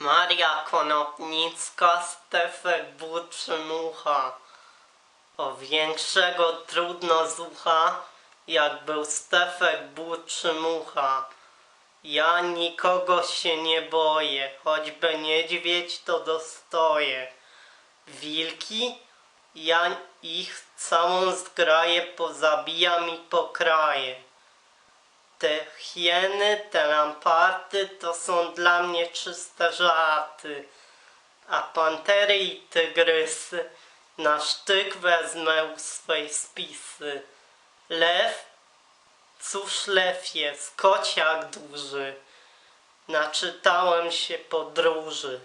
Maria Konopnicka, Stefek Butrzymucha. O większego trudno zucha, jak był Stefek Butrzymucha. Ja nikogo się nie boję, choćby niedźwiedź to dostoję. Wilki, ja ich całą zgraję pozabijam i pokraję. Te hieny, te lamparty to są dla mnie czyste żarty. A pantery i tygrysy na sztyk wezmę w swej spisy. Lew, cóż lew jest, kociak duży. Naczytałem się podróży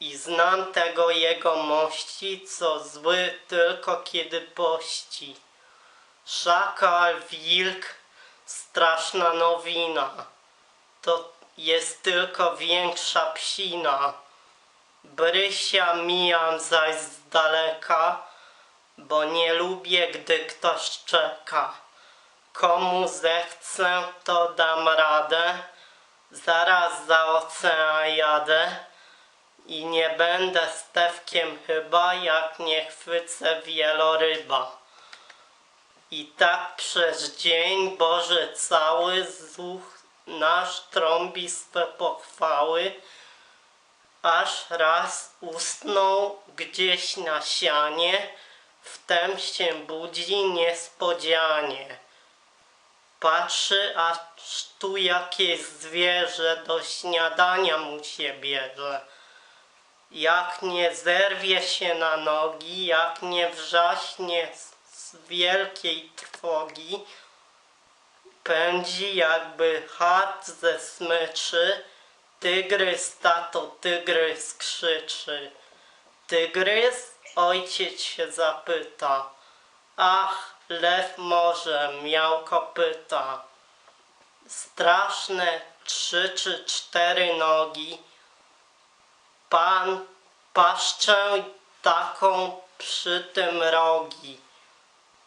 i znam tego jego mości, co zły tylko kiedy pości. Szakal, wilk, straszna nowina. To jest tylko większa psina. Brysia mijam zaś z daleka, bo nie lubię, gdy ktoś czeka. Komu zechcę, to dam radę. Zaraz za ocean jadę i nie będę stewkiem chyba, jak nie chwycę wieloryba. I tak przez dzień Boże cały zuch nasz trąbi swe pochwały, aż raz usnął gdzieś na sianie, wtem się budzi niespodzianie. Patrzy, aż tu jakieś zwierzę do śniadania mu się bierze. Jak nie zerwie się na nogi, jak nie wrzaśnie z- z wielkiej trwogi, pędzi jakby chat ze smyczy, tygrys, tato, tygrys krzyczy. Tygrys, ojciec się zapyta, ach, lew może miał kopyta. Straszne trzy czy cztery nogi, Pan paszczę taką przy tym rogi.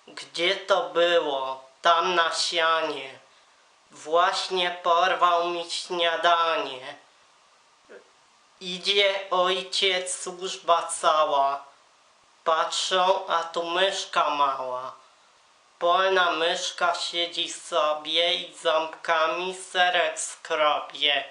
Gdzie to było? Tam na sianie. Właśnie porwał mi śniadanie. Idzie ojciec, służba cała. Patrzą, a tu myszka mała. Polna myszka siedzi sobie i ząbkami serek skrobie.